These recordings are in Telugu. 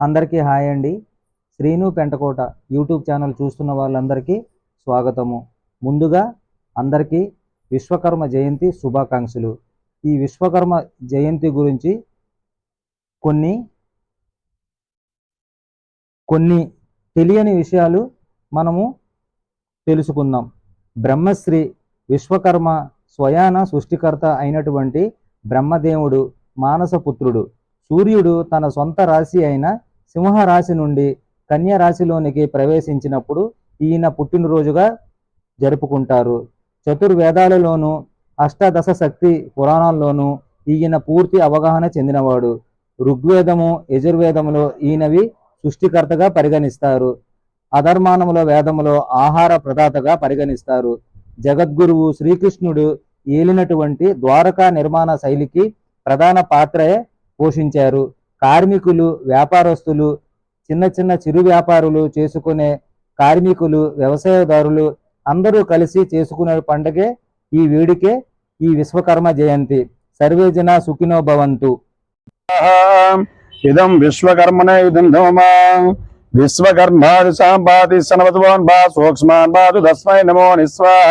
అందరికీ హాయ్ అండి. శ్రీను పెంటకోట యూట్యూబ్ ఛానల్ చూస్తున్న వాళ్ళందరికీ స్వాగతము. ముందుగా అందరికీ విశ్వకర్మ జయంతి శుభాకాంక్షలు. ఈ విశ్వకర్మ జయంతి గురించి కొన్ని కొన్ని తెలియని విషయాలు మనము తెలుసుకుందాం. బ్రహ్మశ్రీ విశ్వకర్మ స్వయాన సృష్టికర్త అయినటువంటి బ్రహ్మదేవుడు మానసపుత్రుడు. సూర్యుడు తన సొంత రాశి అయిన సింహ రాశి నుండి కన్య రాశిలోనికి ప్రవేశించినప్పుడు ఈయన పుట్టినరోజుగా జరుపుకుంటారు. చతుర్వేదాలలోనూ అష్టాదశ శక్తి పురాణాల్లోనూ ఈయన పూర్తి అవగాహన చెందినవాడు. ఋగ్వేదము యజుర్వేదములో ఈయనవి సృష్టికర్తగా పరిగణిస్తారు. అధర్మానముల వేదములో ఆహార ప్రదాతగా పరిగణిస్తారు. జగద్గురువు శ్రీకృష్ణుడు ఏలినటువంటి ద్వారకా నిర్మాణ శైలికి ప్రధాన పాత్రయే పోషించారు. కార్మికులు వ్యాపారస్తులు చిన్న చిన్న చిరు వ్యాపారులు చేసుకునే కార్మికులు వ్యవసాయదారులు అందరూ కలిసి చేసుకునే పండగే ఈ వేడుకే ఈ విశ్వకర్మ జయంతి. సర్వే జన సుఖినో భవంతు. ఇదం విశ్వకర్మనే ఇదం విశ్వకర్మాది సాంబాది సనవద్వాన్ బా సూక్ష్మాన్ బాదు తస్మై నమో నిస్వాహ.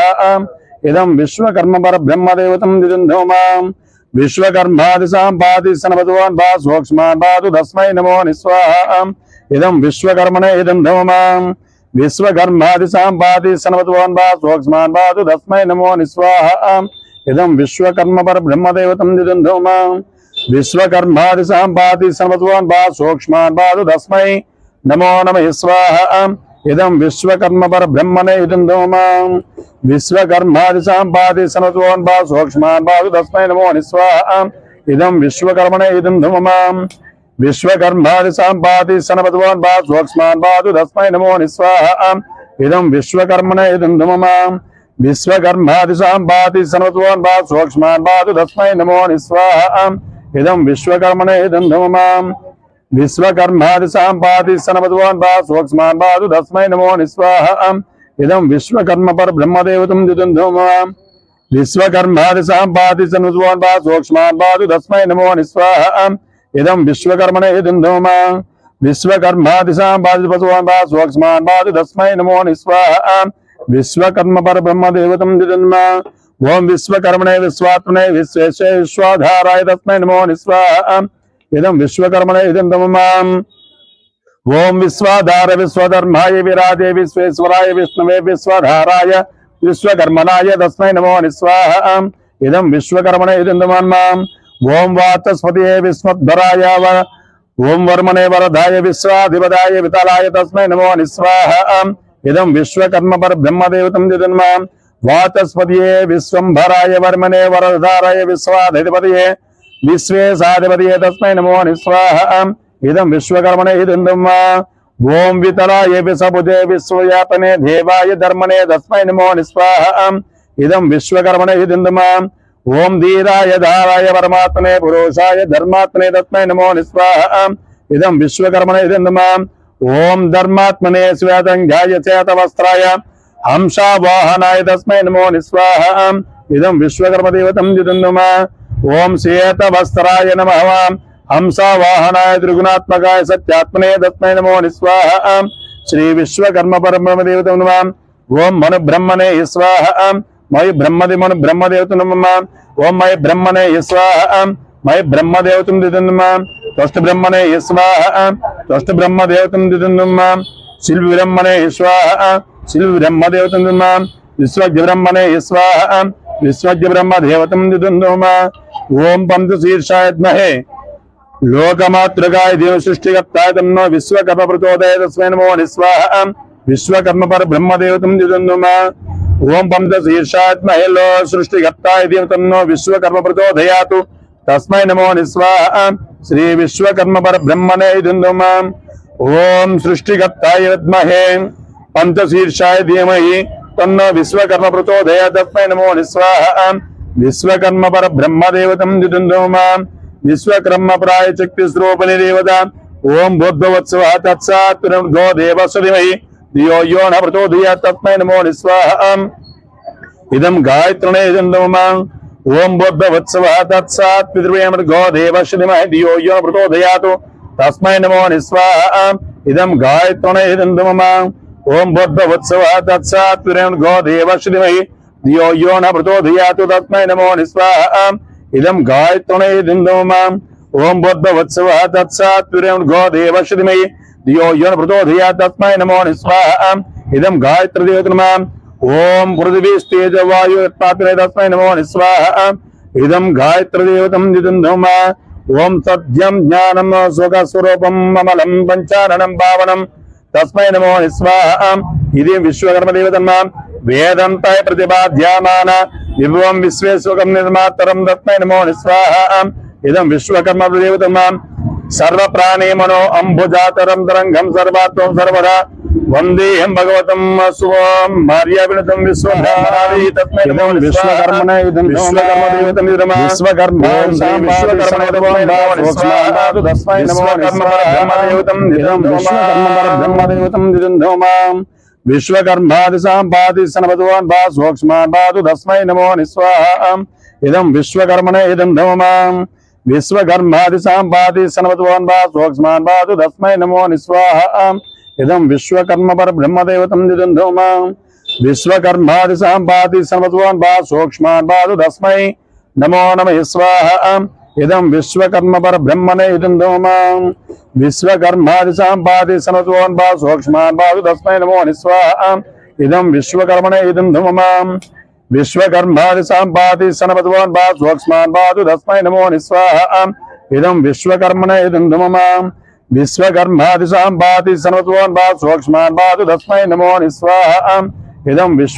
ఇదం విశ్వకర్మ పర బ్రహ్మదేవతం విశ్వకర్మాది సాంపాది సనవద్వాన్ బా సూక్ష్మాన్ బాదు తస్మై నమో నిస్వాహ ఇదం విశ్వకర్మణ ఇదం ధూమా విశ్వకర్మాది సాంపాది సనవద్వాన్ బా సూక్ష్మాన్ బాదు తస్మై నమో నిస్వాహ ఇదం విశ్వకర్మ పర బ్రహ్మదేవతం ఇదం ధూమా విశ్వకర్మాది సాంపాది సమత్వాన్ బా సూక్ష్మాన్ బాదు తస్మై నమో నమ స్వాహ ఇదం విశ్వకర్మ పర బ్రహ్మనే ఇదం విశ్వకర్మాది సంపాది సమత్వాన్ బా సూక్ష్మాన్ బాదు తస్మై నమో నిస్వా ఇదం విశ్వకర్మనే ఇదం విశ్వకర్మాది సంపాది సనపద్వాన్ బా సూక్ష్మాన్ బాదు తస్మై నమో నిస్వా ఇదం విశ్వకర్మనే ఇదం విశ్వకర్మాది సంపాది సనపద్వాన్ బా సూక్ష్మాన్ బాదు తస్మై నమో నిస్వా ఇదం విశ్వకర్మనే ఇదం విశ్వకర్మాది సాంపాతి సనపద్వాన్ బా సూక్ష్మాన్ బాదు తస్మై నమో నిస్వాహ ఇదం విశ్వకర్మ పర బ్రహ్మదేవతం ఇదం విశ్వకర్మాది సాంపాతి సనపద్వాన్ బా సూక్ష్మాన్ బాదు తస్మై నమో నిస్వాహ ఇదం విశ్వకర్మణే ఇదం విశ్వకర్మాది సాంపాది పశువాన్ బా సూక్ష్మాన్ బాదు తస్మై నమో నిస్వాహ విశ్వకర్మ పర బ్రహ్మదేవతం దిదన్మ ఓం విశ్వకర్మణే విశ్వాత్మనే విశ్వేశ్వే విశ్వాధారాయ తస్మై నమో నిస్వాహ ఇదం విశ్వకర్మణే ఇదం తమమాం ఓం విశ్వాధార విశ్వధర్మాయ విరాజే విశ్వేశ్వరాయ విష్ణువే విశ్వధారాయ విశ్వకర్మణాయ తస్మై నమో నిస్వాహ ఇదం విశ్వకర్మణే ఇదం తమన్మాం ఓం వాచస్పతియే విస్మద్భరాయ వ ఓం వర్మణే వరదాయ విశ్వాధిపదాయ వితలాయ తస్మై నమో నిస్వాహ ఇదం విశ్వకర్మ పర బ్రహ్మదేవతం దిదన్మ వాచస్పతియే విశ్వంభరాయ వర్మణే వరదారాయ విశ్వాధిపతియే విశ్వేశాధిపతియే తస్మై నమో నిస్వాహ ఇదం విశ్వకర్మణే ఇదందమ్మ ఓం వితరాయ విసబుదే విశ్వయాతనే దేవాయ ధర్మణే తస్మై నమో నిస్వాహ ఇదం విశ్వకర్మణే ఇదందమ్మ ఓం ధీరాయ ధారాయ పరమాత్మనే పురుషాయ ధర్మాత్మనే తస్మై నమో నిస్వాహ ఇదం విశ్వకర్మణే ఇదందమ్మ ఓం ధర్మాత్మనే శ్వేతంగాయ చేత వస్త్రాయ హంసావాహనాయ తస్మై నమో నిస్వాహ ఇదం విశ్వకర్మ దేవతం జిదుందుమా ఓం శ్వేత వస్త్రాయ నమ. హంసావాహనాయ త్రిగుణాత్మకాయ సత్యాత్మనే తస్మై నమో నిస్వాహ శ్రీ విశ్వకర్మ పరబ్రహ్మ దేవతం నమ. ఓం మను బ్రహ్మణే స్వాహ. మై బ్రహ్మది మను బ్రహ్మదేవత నమ. ఓం మై బ్రహ్మణే స్వాహ. మై బ్రహ్మదేవతం దిదందుమ త్వష్ట బ్రహ్మణే స్వాహ. త్వష్ట బ్రహ్మదేవతం దిదందుమ శిల్వి బ్రహ్మణే స్వాహ. శిల్వి బ్రహ్మదేవతం దిమ విశ్వజ్ఞ బ్రహ్మణే స్వాహ. విశ్వజ్ఞ బ్రహ్మదేవతం దిదందుమ ఓం పంచ శీర్షాయద్మహే లోకమాతృకాయ దేవ సృష్టికర్తాయ తన్నో విశ్వకర్మ ప్రచోదయ తస్మై నమో నిస్వాహ విశ్వకర్మ పర బ్రహ్మదేవతం దిదందుమ ఓం పంచ శీర్షాత్మహే లో సృష్టికర్తాయ దేవ తన్నో విశ్వకర్మ ప్రచోదయాతు తస్మై నమో నిస్వాహ శ్రీ విశ్వకర్మ పర బ్రహ్మణే దిందుమ ఓం సృష్టికర్తాయ విద్మహే పంచశీర్షాయ ధీమహి తన్నో విశ్వకర్మ ప్రచోదయ తస్మై నమో నిస్వాహ విశ్వకర్మ పర బ్రహ్మదేవతం దిదుందుమ విశ్వకర్మ ప్రాయ శక్తి స్వరూపిణి దేవత. ఓం బుద్ధవత్సవ తత్సాత్ దో దేవస్వధిమహి యో న ప్రచోదయ నమో నిస్వాహ. ఇదం గాయత్రణే ఇదందమ ఓం బుద్ధవత్సవ తత్సాత్ పితృవేమర్గో దేవశ్రీమహి ధియో యో న తస్మై నమో నిస్వాహ. ఇదం గాయత్రణ ఇదందు ఓం బుద్ధవత్సవ తత్సాత్ గో దేవశ్రీమై ధియో యో న ప్రచోదయాతు తస్మై నమో నిస్వాహ ఇదం గాయత్రణ ఇదందు మమ ఓం బుద్ధవత్సవ తత్సాత్విరేం గో దేవశ్రీమహి ధియో యో న ప్రచోదయాత్ తస్మై నమో నిస్వాహ ఇదం గాయత్ర దేవత ఓం పృథివీస్తేజ వాయు యత్పాత్రే తస్మై నమో నిస్వాహ ఇదం గాయత్ర దేవతం దిదుంధమ ఓం సత్యం జ్ఞానం సుఖ స్వరూపం మమలం పంచారణం పావనం తస్మై నమో నిస్వాహ ఇది విశ్వకర్మ దేవతమ్మ వేదంతాయ ప్రతిపాద్యమాన విభవం విశ్వేశ్వకం నిర్మాతరం తస్మై నమో నిస్వాహ ఇదం విశ్వకర్మ దేవతమ్మ సర్వ ప్రాణి మనో అంబుజాతరం తరంగం సర్వాత్వం సర్వదా వందేహం భగవతం శుభం భార్యాభినతం విశ్వకర్మణ విశ్వకర్మాది సాంపాది సనమధువాన్ బా సూక్ష్మాన్ బాదు తస్మై నమో నిస్వాహ ఇదం విశ్వకర్మణ ఇదం ధమమాం విశ్వకర్మాది సాంపాది సనమధువాన్ బా సూక్ష్మాన్ బాదు తస్మై నమో నిస్వాహ ఇదం విశ్వకర్మ పర బ్రహ్మదేవతం ఇదం ధమమాం విశ్వకర్మాది సాంపాది సనమధువాన్ బా సూక్ష్మాన్ బాదు తస్మై నమో నమ స్వాహ. ఇదం విశ్వకర్మ పర బ్రహ్మనే ఇదం ధోమాం. విశ్వకర్మాది సంపాది సమత్వన్ బా సూక్ష్మాన్ బాదు తస్మై నమో నిస్వాహ ఇదం విశ్వకర్మణే ఇదం ధుమమాం విశ్వకర్మాది సంపాది సనపద్వాన్ బా సూక్ష్మాన్ బాదు తస్మై నమో నిస్వాహ ఇదం విశ్వకర్మణే ఇదం ధుమమాం విశ్వకర్మాది సంపాది సనపద్వాన్ బా సూక్ష్మాన్ బాదు తస్మై నమో నిస్వాహ ఇదం విశ్వ